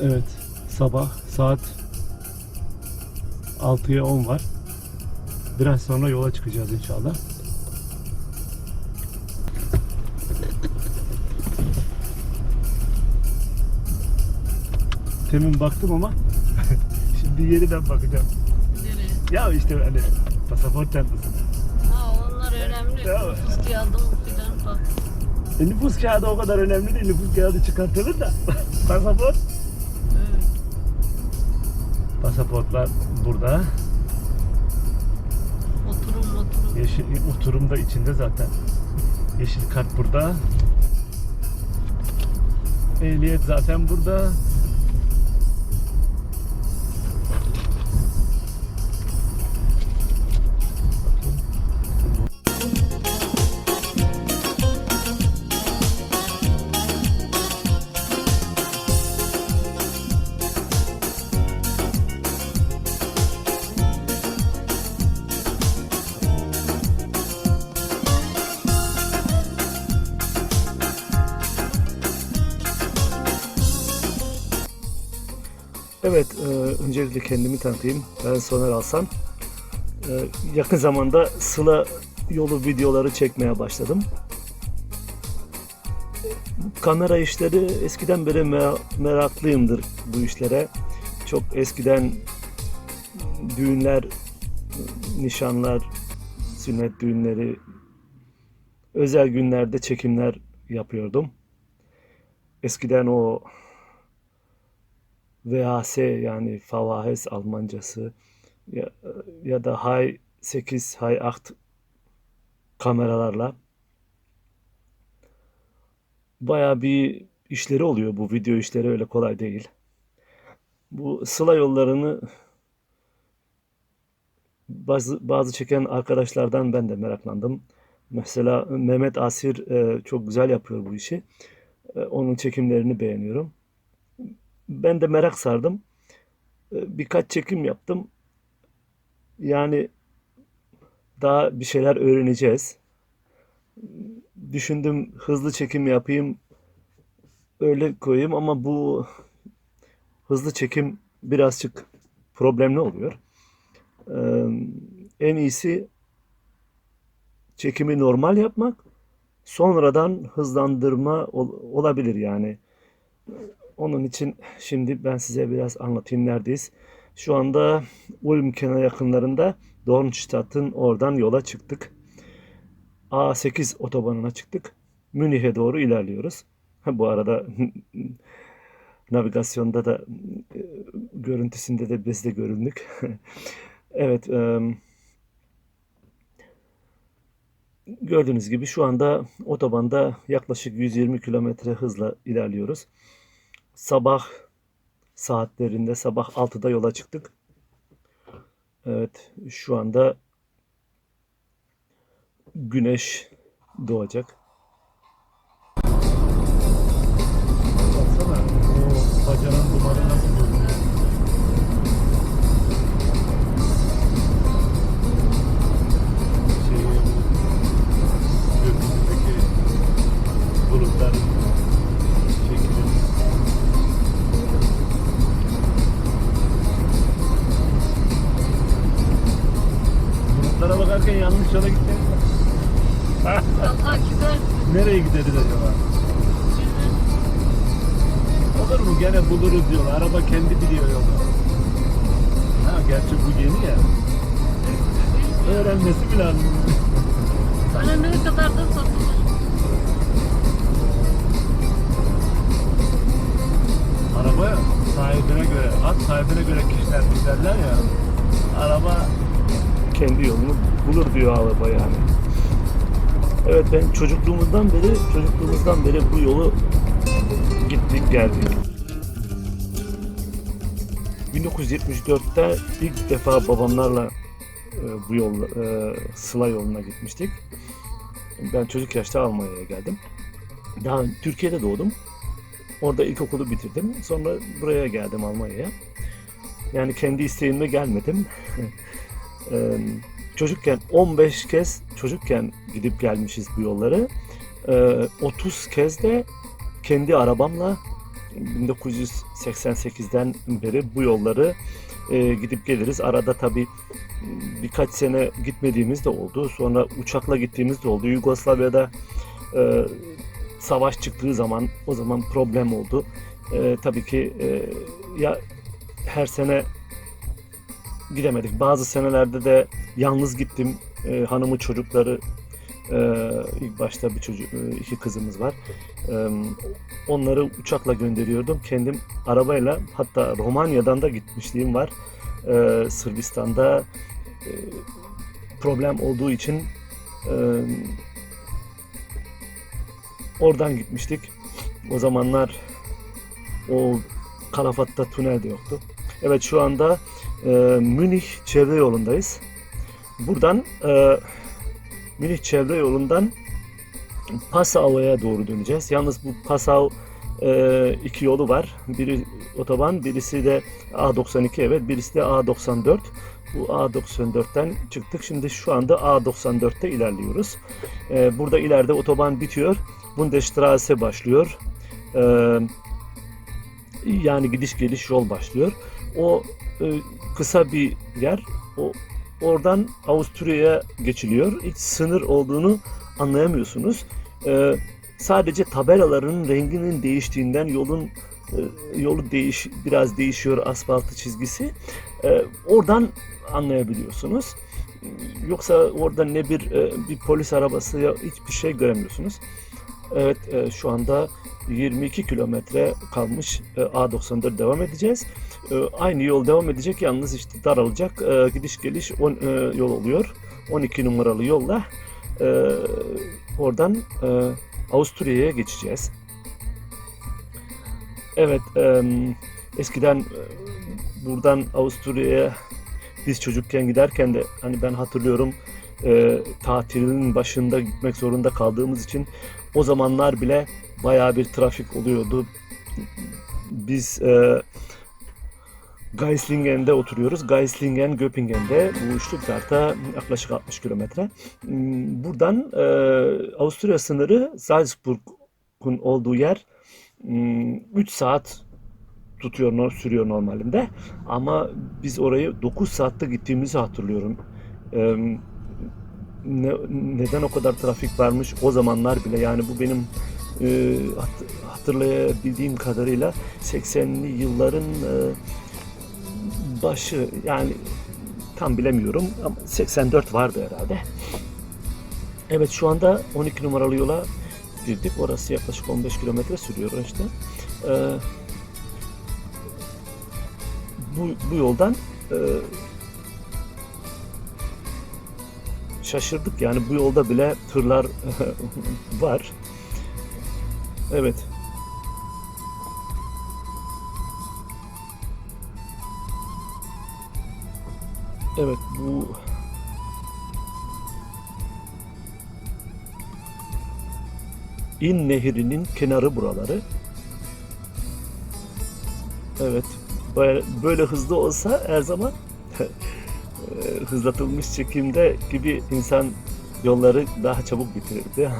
Evet, sabah saat 6'ya 10 var. Biraz sonra yola çıkacağız inşallah. Temin baktım ama şimdi yeniden bakacağım. Nereye? Ya işte hani pasaport çantasına. Ha onlar önemli. Ya. Nüfus kağıdı filan bak. E, nüfus kağıdı o kadar önemli değil. Nüfus kağıdı çıkartılır da. Pasaport. Pasaportlar burada. Oturum oturum. Yeşil oturum da içinde zaten. Yeşil kart burada. Ehliyet zaten burada. Öncelikle kendimi tanıtayım. Ben Soner Alsan. E, yakın zamanda Sıla yolu videoları çekmeye başladım. Kamera işleri eskiden beri me- meraklıyımdır bu işlere. Çok eskiden düğünler, nişanlar, sünnet düğünleri, özel günlerde çekimler yapıyordum. Eskiden o VHS yani VHS Almancası ya, ya da High 8, High 8 kameralarla baya bir işleri oluyor bu video işleri öyle kolay değil. Bu sıla yollarını bazı, bazı çeken arkadaşlardan ben de meraklandım. Mesela Mehmet Asir e, çok güzel yapıyor bu işi. E, onun çekimlerini beğeniyorum. Ben de merak sardım. E, Birkaç çekim yaptım. Yani daha bir şeyler öğreneceğiz. Düşündüm hızlı çekim yapayım. Öyle koyayım ama bu hızlı çekim birazcık problemli oluyor. Ee, en iyisi çekimi normal yapmak. Sonradan hızlandırma ol- olabilir yani. Onun için şimdi ben size biraz anlatayım neredeyiz. Şu anda Ulm kenar yakınlarında Dornstadt'ın oradan yola çıktık. A8 otobanına çıktık. Münih'e doğru ilerliyoruz. Bu arada navigasyonda da e, görüntüsünde de biz de göründük. evet. e, gördüğünüz gibi şu anda otobanda yaklaşık 120 kilometre hızla ilerliyoruz. Sabah saatlerinde sabah 6'da yola çıktık. Evet şu anda güneş doğacak. Baksana o bacanın dumanı Bakarken yanlış yola gitmeyiz. Allah güzel. Nereye gideriz acaba? Olur mu? Gene buluruz diyor. Araba kendi biliyor yolu. Ha, gerçi bu yeni ya. Öğrenmesi bile lazım. Sana ne kadar da satılır. Araba sahibine göre, at sahibine göre kişiler derler ya. Araba kendi yolunu bulur diyor araba yani. Evet ben çocukluğumuzdan beri çocukluğumuzdan beri bu yolu gittik geldik. 1974'te ilk defa babamlarla e, bu yol e, Sıla yoluna gitmiştik. Ben çocuk yaşta Almanya'ya geldim. Daha Türkiye'de doğdum. Orada ilkokulu bitirdim. Sonra buraya geldim Almanya'ya. Yani kendi isteğimle gelmedim. Eee, çocukken 15 kez çocukken gidip gelmişiz bu yolları. Eee, 30 kez de kendi arabamla 1988'den beri bu yolları e, gidip geliriz. Arada tabii birkaç sene gitmediğimiz de oldu. Sonra uçakla gittiğimiz de oldu. Yugoslavya'da e, savaş çıktığı zaman o zaman problem oldu. E, tabii ki e, ya her sene gidemedik. Bazı senelerde de yalnız gittim. E, hanımı çocukları e, ilk başta bir çocuk e, iki kızımız var. E, onları uçakla gönderiyordum. Kendim arabayla hatta Romanya'dan da gitmişliğim var. E, Sırbistan'da e, problem olduğu için e, oradan gitmiştik. O zamanlar o Kalafat'ta tünel de yoktu. Evet şu anda e, Münih çevre yolundayız. Buradan e, Münih çevre yolundan Passau'ya doğru döneceğiz. Yalnız bu Passau e, iki yolu var. Biri otoban, birisi de A92 evet, birisi de A94. Bu A94'ten çıktık. Şimdi şu anda A94'te ilerliyoruz. E, burada ileride otoban bitiyor. Bundesstraße başlıyor. E, yani gidiş geliş yol başlıyor. O kısa bir yer. O oradan Avusturya'ya geçiliyor. Hiç sınır olduğunu anlayamıyorsunuz. E, sadece tabelaların renginin değiştiğinden yolun e, yolu değiş biraz değişiyor asfaltı çizgisi. E, oradan anlayabiliyorsunuz. Yoksa orada ne bir e, bir polis arabası ya hiçbir şey göremiyorsunuz. Evet e, şu anda 22 kilometre kalmış e, A94 devam edeceğiz. E, aynı yol devam edecek yalnız işte daralacak e, gidiş geliş on, e, yol oluyor. 12 numaralı yolla e, oradan e, Avusturya'ya geçeceğiz. Evet eskiden buradan Avusturya'ya biz çocukken giderken de hani ben hatırlıyorum e, tatilin başında gitmek zorunda kaldığımız için o zamanlar bile bayağı bir trafik oluyordu. Biz e, Geislingen'de oturuyoruz. Geislingen, Göpingen'de bu Stuttgart'a yaklaşık 60 kilometre. Hmm, Buradan e, Avusturya sınırı Salzburg'un olduğu yer 3 saat tutuyor, sürüyor normalinde. Ama biz orayı 9 saatte gittiğimizi hatırlıyorum. E, ne- neden o kadar trafik varmış o zamanlar bile yani bu benim e, hat- hatırlayabildiğim kadarıyla 80'li yılların e, başı yani tam bilemiyorum ama 84 vardı herhalde. Evet şu anda 12 numaralı yola girdik. Orası yaklaşık 15 kilometre sürüyor işte. Ee, bu, bu yoldan e, şaşırdık yani bu yolda bile tırlar var. Evet. Evet bu İn Nehri'nin kenarı buraları. Evet. Böyle, hızlı olsa her zaman e, hızlatılmış çekimde gibi insan yolları daha çabuk bitirirdi.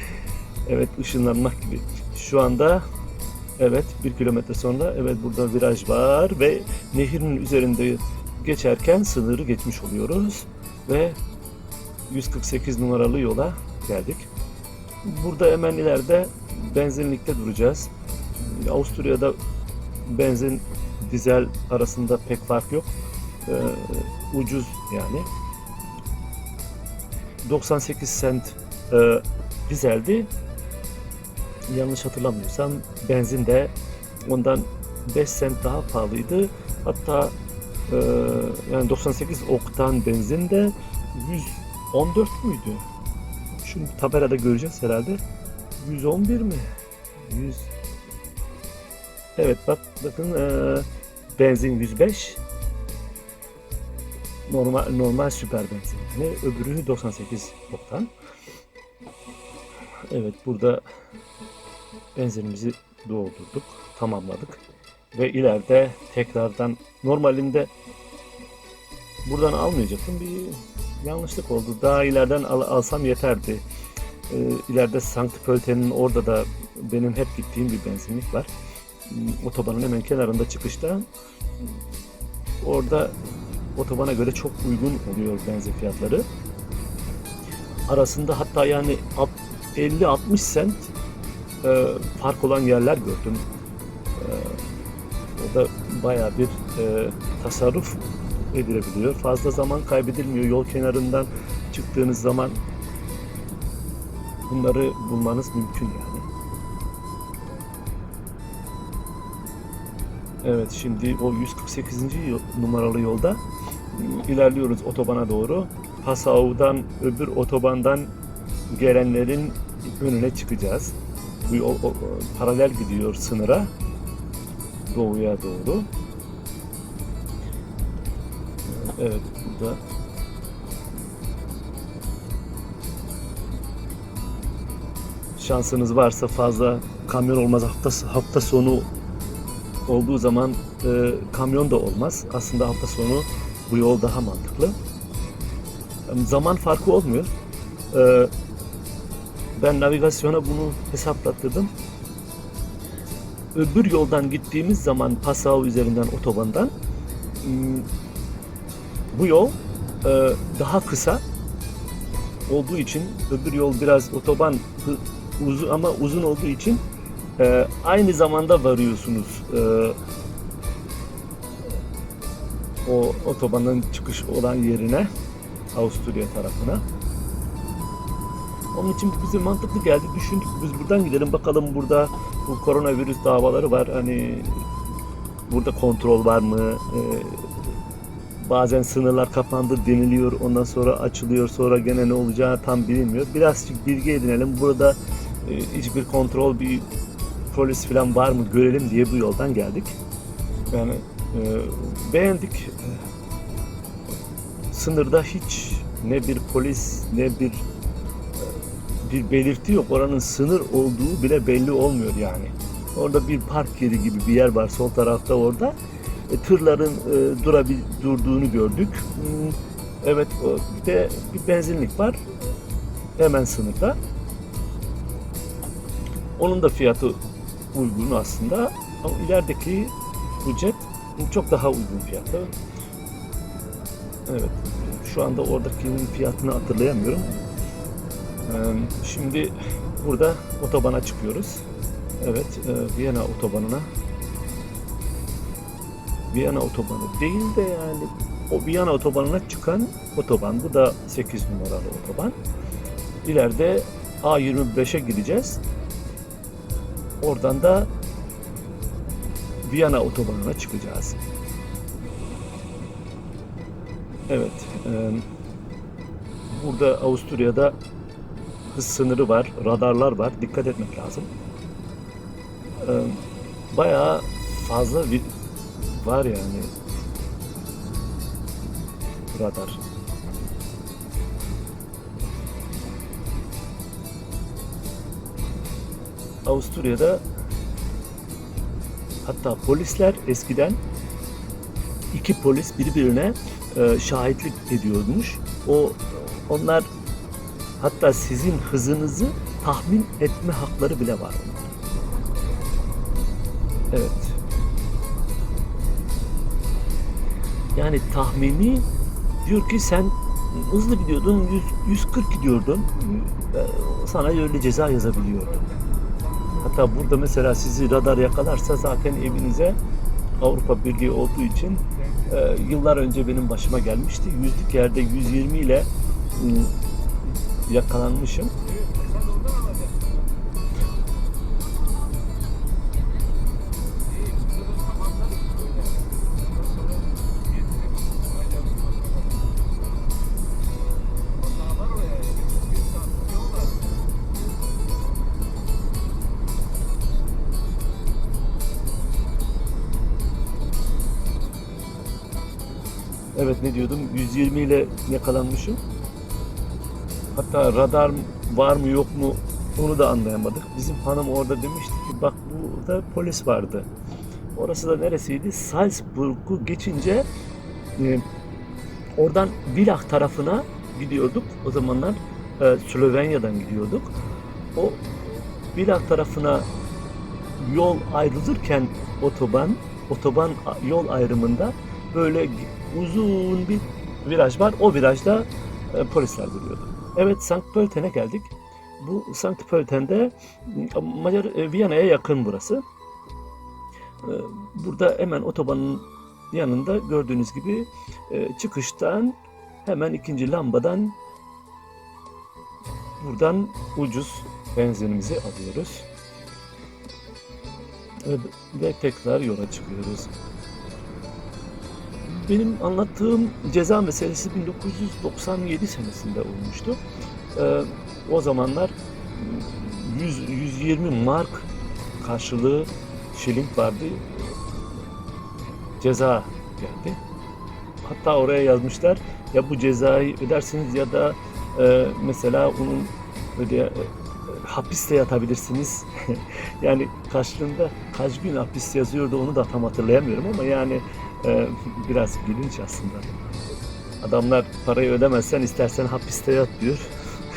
evet ışınlanmak gibi. Şu anda evet bir kilometre sonra evet burada viraj var ve nehrin üzerinde geçerken sınırı geçmiş oluyoruz ve 148 numaralı yola geldik. Burada hemen ileride benzinlikte duracağız. Avusturya'da benzin dizel arasında pek fark yok. Ee, ucuz yani. 98 sent e, dizeldi. Yanlış hatırlamıyorsam benzin de ondan 5 sent daha pahalıydı. Hatta e, yani 98 oktan benzin de 114 müydü? Şimdi tabelada göreceğiz herhalde. 111 mi? 100 Evet bak bakın e, benzin 105 normal normal süper benzin yani öbürü 98 oktan. Evet burada benzinimizi doldurduk, tamamladık ve ileride tekrardan normalinde buradan almayacaktım bir yanlışlık oldu. Daha ileriden al- alsam yeterdi. Ee, ileride Sankt Pölten'in orada da benim hep gittiğim bir benzinlik var. m, otobanın hemen kenarında çıkışta. Orada otobana göre çok uygun oluyor benzin fiyatları. Arasında hatta yani alt- 50-60 sent e, fark olan yerler gördüm. E, o da bayağı bir e, tasarruf edilebiliyor. Fazla zaman kaybedilmiyor. Yol kenarından çıktığınız zaman bunları bulmanız mümkün yani. Evet şimdi o 148. yol- numaralı yolda ım, ilerliyoruz otobana doğru. Passau'dan öbür otobandan gelenlerin önüne çıkacağız. Bu o- o- paralel gidiyor sınıra doğuya doğru. Evet burada şansınız varsa fazla kamyon olmaz hafta hafta sonu olduğu zaman e, kamyon da olmaz. Aslında hafta sonu bu yol daha mantıklı. Zaman farkı olmuyor. E, ben navigasyona bunu hesaplattırdım. Öbür yoldan gittiğimiz zaman Passau üzerinden otobandan m, bu yol e, daha kısa olduğu için öbür yol biraz otoban uzun ama uzun olduğu için e, aynı zamanda varıyorsunuz e, o otobanın çıkış olan yerine Avusturya tarafına. Onun için bize mantıklı geldi. Düşündük biz buradan gidelim bakalım burada bu koronavirüs davaları var. Hani burada kontrol var mı? E, bazen sınırlar kapandı deniliyor. Ondan sonra açılıyor. Sonra gene ne olacağı tam bilinmiyor. Birazcık bilgi edinelim. Burada e, hiçbir kontrol, bir polis falan var mı görelim diye bu yoldan geldik. Yani e, beğendik. Sınırda hiç ne bir polis ne bir bir belirti yok. Oranın sınır olduğu bile belli olmuyor yani. Orada bir park yeri gibi bir yer var sol tarafta orada. E, tırların e, durabil durduğunu gördük. Hmm, Evet, bir de bir benzinlik var. Hemen sınırda. Onun da fiyatı uygun aslında. Ama ilerideki jet çok daha uygun fiyatı. Evet. Şu anda oradakinin fiyatını hatırlayamıyorum. Şimdi burada otobana çıkıyoruz. Evet, Viyana otobanına. Viyana otobanı değil de yani o Viyana otobanına çıkan otoban. Bu da 8 numaralı otoban. İleride A25'e gideceğiz. Oradan da Viyana otobanına çıkacağız. Evet. e, burada Avusturya'da hız sınırı var, radarlar var. Dikkat etmek lazım. E, bayağı fazla bir var yani radar. Avusturya'da hatta polisler eskiden iki polis birbirine e, şahitlik ediyormuş. O onlar hatta sizin hızınızı tahmin etme hakları bile var. Evet. Yani tahmini diyor ki sen hızlı gidiyordun, 100, 140 gidiyordun. e, Sana öyle ceza yazabiliyordu. Hatta burada mesela sizi radar yakalarsa zaten evinize Avrupa Birliği olduğu için e, yıllar önce benim başıma gelmişti. Yüzlük yerde 120 ile m, yakalanmışım. Evet ne diyordum? 120 ile yakalanmışım. Hatta radar var mı yok mu onu da anlayamadık. Bizim hanım orada demişti ki bak burada polis vardı. Orası da neresiydi? Salzburg'u geçince e, oradan Villach tarafına gidiyorduk. O zamanlar e, Slovenya'dan gidiyorduk. O Villach tarafına yol ayrılırken otoban otoban yol ayrımında böyle uzun bir viraj var. O virajda e, polisler duruyordu. Evet Sankt Pölten'e geldik. Bu Sankt Pölten'de Macar e, Viyana'ya yakın burası. E, Burada hemen otobanın yanında gördüğünüz gibi e, çıkıştan hemen ikinci lambadan buradan ucuz benzinimizi alıyoruz. Ve tekrar yola çıkıyoruz. Benim anlattığım ceza meselesi 1997 senesinde olmuştu. Ee, o zamanlar 100, 120 mark karşılığı şilling vardı. Ceza geldi. Hatta oraya yazmışlar ya bu cezayı ödersiniz ya da e, mesela onun öde, e, hapiste yatabilirsiniz. yani karşılığında kaç gün hapis yazıyordu onu da tam hatırlayamıyorum ama yani e, biraz gülünç aslında. Adamlar parayı ödemezsen istersen hapiste yat diyor.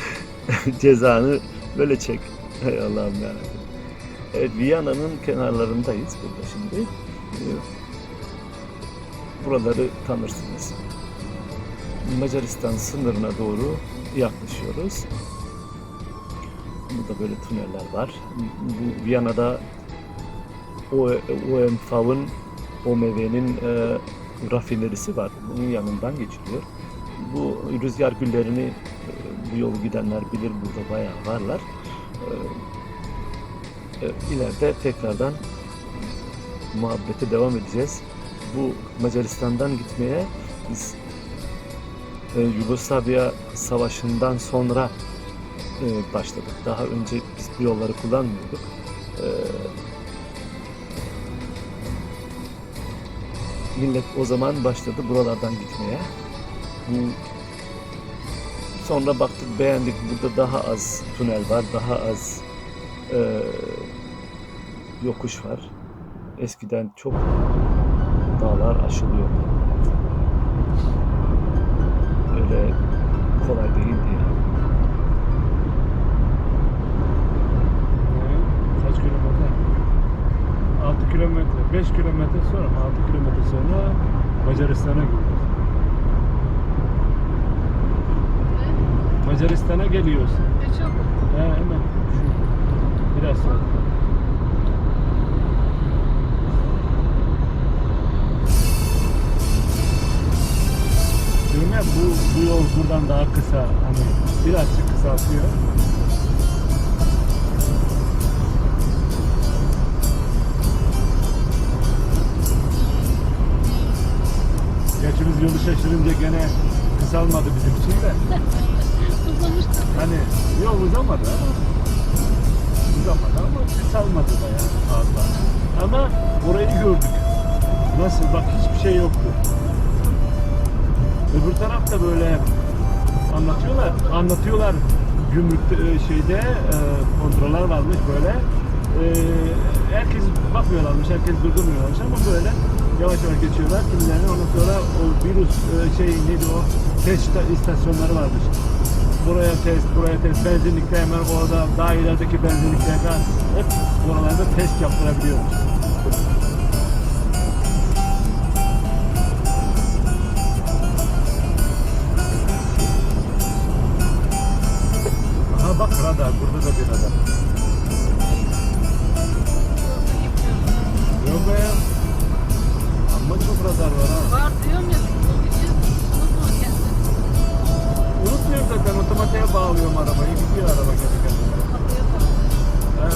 Cezanı böyle çek. Hay Allah'ım yarabbim. Evet Viyana'nın kenarlarındayız burada şimdi. E, Buraları tanırsınız. Macaristan sınırına doğru yaklaşıyoruz. Burada böyle tüneller var. Bu Viyana'da OMV'ın OMV'nin e, rafinerisi var. Bunun yanından geçiliyor. Bu rüzgar güllerini e, bu yolu gidenler bilir burada bayağı varlar. E, e, ileride tekrardan muhabbete devam edeceğiz. Bu Macaristan'dan gitmeye biz e, Yugoslavya Savaşı'ndan sonra e, başladık. Daha önce biz bu yolları kullanmıyorduk. Millet o zaman başladı buralardan gitmeye. Sonra baktık beğendik. Burada daha az tünel var, daha az e, yokuş var. Eskiden çok dağlar aşılıyor. Öyle kolay değildi yani. Kaç kilometre? 6 kilometre, 5 kilometre sonra, 6 kilometre sonra Macaristan'a gidiyoruz. Macaristan'a geliyoruz. Ne çabuk. He hemen şu biraz sonra. Diyorum ya bu, bu yol buradan daha kısa. Hani birazcık kısaltıyor. Biz yolu şaşırınca gene kısalmadı bizim için de. Uzamıştır. Hani yol uzamadı ama uzamadı ama kısalmadı da yani fazla. Ama orayı gördük. Nasıl bak hiçbir şey yoktu. Öbür tarafta böyle anlatıyorlar. Anlatıyorlar gümrükte e, şeyde e, kontroller varmış böyle. E, herkes bakmıyorlarmış, herkes durdurmuyorlarmış ama böyle yavaş yavaş geçiyorlar. Kimilerine ondan sonra o virüs e, şey neydi o test istasyonları varmış buraya test, buraya test, benzinlikte hemen orada daha ilerideki benzinliklerden hep oralarda test yaptırabiliyoruz. Aha bak radar, burada da bir radar. Yok be ya. Amma çok radar var ha. Var diyorum ya. Unutmuyorum zaten otomatiğe bağlıyorum arabayı, gidiyor araba kendi kendine. Kapıya bak. Ha,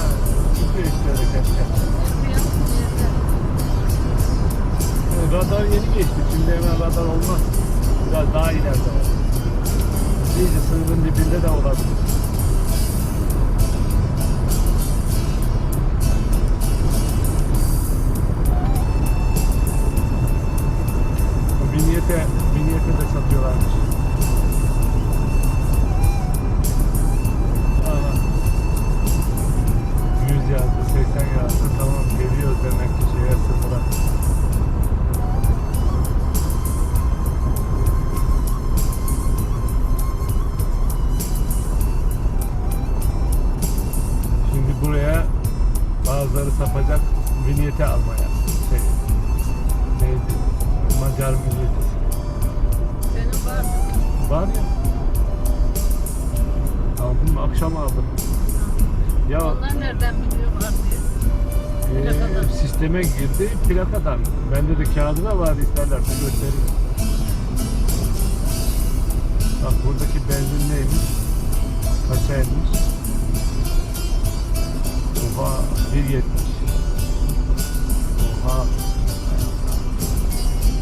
gidiyor işte öyle kendi kendine. Yeter. Radar yeni geçti. Şimdi hemen radar olmaz. Biraz daha ileride var. İyice sınırın dibinde de olabilir. Vinyete, vinyete de satıyorlarmış. Bende de kağıdı da var isterlerse göstereyim. Bak buradaki benzin neymiş? Kaçaymış? Oha 1.70 Oha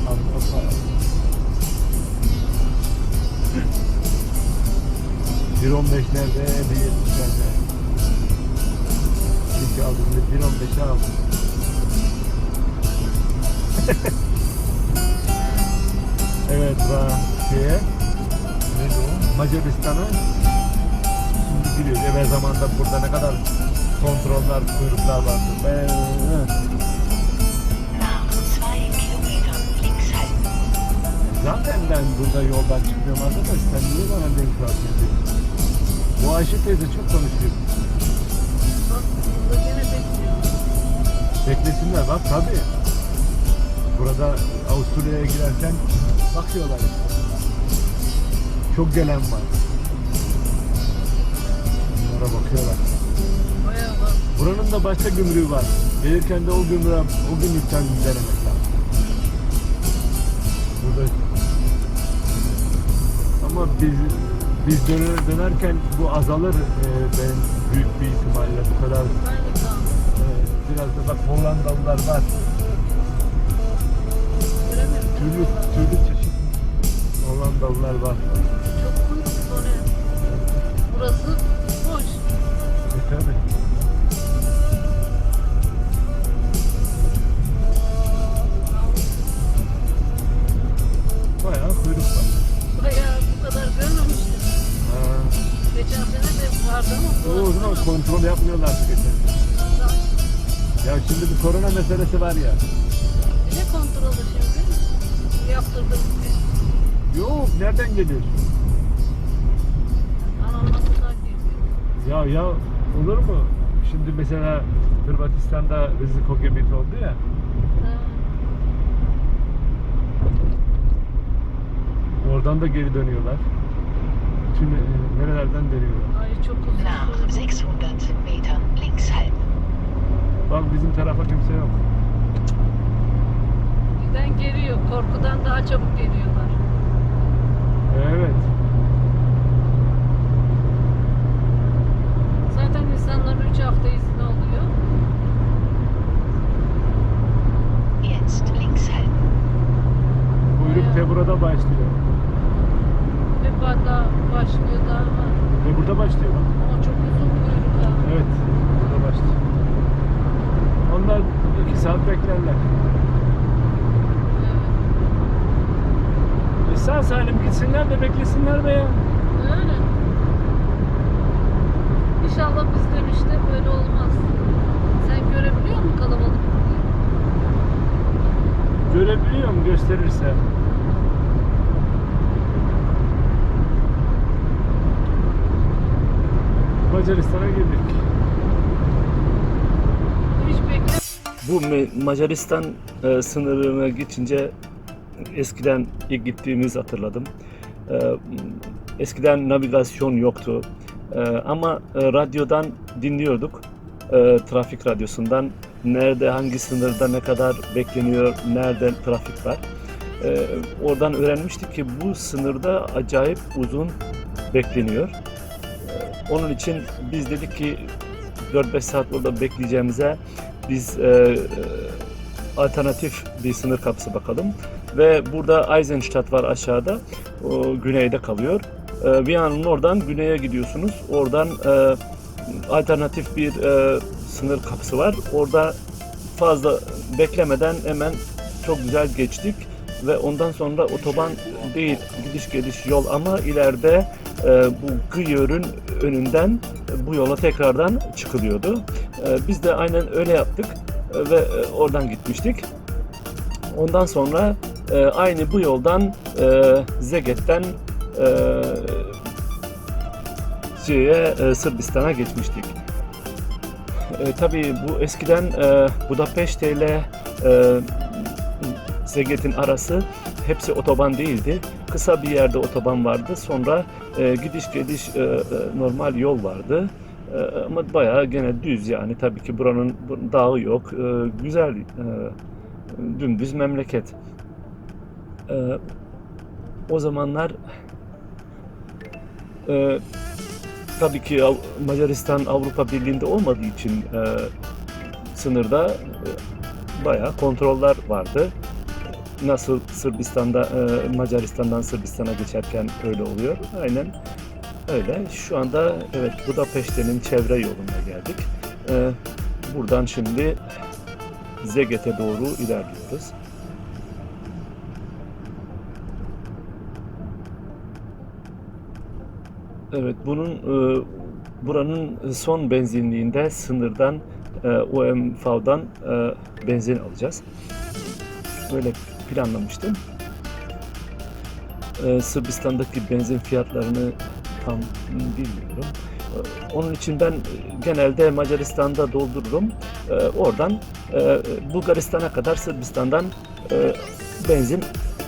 para 1.15 nerede? 1.70 nerede? İlk aldığımda 1.15'e aldım. Evet va şeye neydi o? Macaristan'a şimdi giriyoruz. Evvel zamanda burada ne kadar kontroller, kuyruklar vardı. Halten. zaten ben burada yoldan çıkmıyorum arkadaş. Sen niye bana denk ediyorsun? Bu Ayşe teyze çok konuşuyor. Bak burada gene bekliyor. Beklesinler bak tabi. Burada Avusturya'ya girerken bakıyorlar. Çok gelen var. Bunlara bakıyorlar. Buranın da başka gümrüğü var. Gelirken de o gümrüğe, o gümrükten denemek lazım. Burada ama biz biz döner, dönerken bu azalır e, ben büyük bir ihtimalle bu kadar e, biraz da bak Hollandalılar var. Türlü türlü çeşit Hollandalılar var. Çok kuyruk oraya. Burası boş. E tabi. Bayağı kuyruk var. Bayağı bu kadar görmemiştim. Ha. Geçen sene de vardı ama O zaman kontrol yapmıyorlardı geçen sene. Ya şimdi bir korona meselesi var ya. Ne kontrolü şimdi? Yaptırdım. Yok nereden geliyorsun? Anamdan geliyor. Ya ya olur mu? Şimdi mesela Hırvatistan'da Riziko Gebit oldu ya. Ha, Oradan da geri dönüyorlar. Tüm e, nerelerden dönüyorlar. Ay çok uzun. Nach sürdü. 600 Metern links halten. Bak bizim tarafa kimse yok. Birden geliyor. Korkudan daha çabuk geliyorlar. Evet. Zaten insanların 3 hafta izni oluyor. Jetzt links halten. Kuyruk Tebura'da başlıyor. Ve daha başlıyor daha var. Ve burada başlıyor bak. Ama çok uzun kuyruk ha. Evet. Burada başlıyor. Onlar iki saat beklerler. Evet. E sağ salim gitsinler de beklesinler be ya. Öyle. İnşallah bizde işte böyle olmaz. Sen görebiliyor musun kalabalık diye? Görebiliyorum gösterirse. Macaristan'a girdik. Hiç bekle. Bu Macaristan e, sınırına geçince eskiden ilk gittiğimiz hatırladım. E, eskiden navigasyon yoktu. E, ama e, radyodan dinliyorduk. E, trafik radyosundan nerede hangi sınırda ne kadar bekleniyor, nerede trafik var. Oradan öğrenmiştik ki bu sınırda acayip uzun bekleniyor. Onun için biz dedik ki 4-5 saat orada bekleyeceğimize biz e, e, alternatif bir sınır kapısı bakalım. Ve burada Eisenstadt var aşağıda. O güneyde kalıyor. E, Viyana'nın oradan güneye gidiyorsunuz. Oradan e, alternatif bir e, sınır kapısı var. Orada fazla beklemeden hemen çok güzel geçtik ve ondan sonra otoban değil gidiş geliş yol ama ileride e, bu Gıyör'ün önünden bu yola tekrardan çıkılıyordu. E, biz de aynen öyle yaptık e, ve e, oradan gitmiştik. Ondan sonra e, aynı bu yoldan e, Zeget'ten e, şeye, e, Sırbistan'a geçmiştik. E, tabii bu esziden e, Budapeşte ile e, Zeget'in arası hepsi otoban değildi. Kısa bir yerde otoban vardı. Sonra e, gidiş geliş e, e, normal yol vardı. E, ama bayağı gene düz yani tabii ki buranın bu- dağı yok. E, güzel e, dümdüz memleket. E, o zamanlar e, tabii ki Av- Macaristan Avrupa Birliği'nde olmadığı için e, sınırda e, bayağı kontroller vardı. Nasıl Sırbistan'da e, Macaristan'dan Sırbistan'a geçerken öyle oluyor. Aynen öyle. Şu anda evet Budapeşte'nin çevre yoluna geldik. E, buradan şimdi Zeget'e doğru ilerliyoruz. Evet, bunun e, buranın son benzinliğinde sınırdan e, OMV'dan e, benzin alacağız. Böyle planlamıştım. E, Sırbistan'daki benzin fiyatlarını tam bilmiyorum. E, Onun için ben genelde Macaristan'da doldururum. E, Oradan e, Bulgaristan'a kadar Sırbistan'dan e, benzin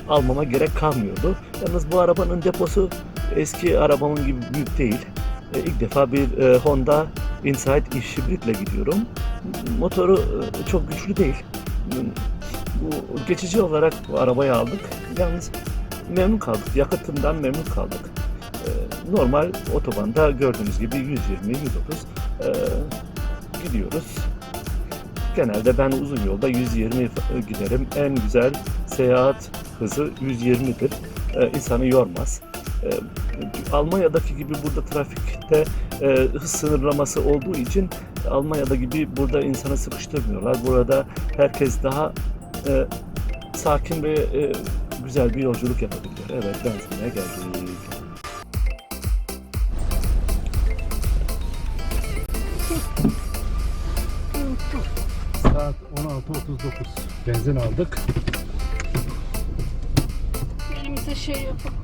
almama gerek kalmıyordu. Yalnız bu arabanın deposu eski arabamın gibi büyük değil. E, İlk defa bir e, Honda Insight If Hybrid'le gidiyorum. Motoru e, çok güçlü değil. Bu geçici olarak bu arabayı aldık. Yalnız memnun kaldık. Yakıtından memnun kaldık. E, Normal otobanda gördüğünüz gibi 120 130 e, gidiyoruz. Genelde ben uzun yolda 120 giderim. En güzel seyahat hızı 120'dir. E, insanı yormaz. E, Almanya'daki gibi burada trafikte e, hız sınırlaması olduğu için Almanya'da gibi burada insanı sıkıştırmıyorlar. Burada herkes daha e, sakin ve e, güzel bir yolculuk yapabilir. Evet benzinliğe geldik. Saat 16.39. Benzin aldık. Elimize şey yapıp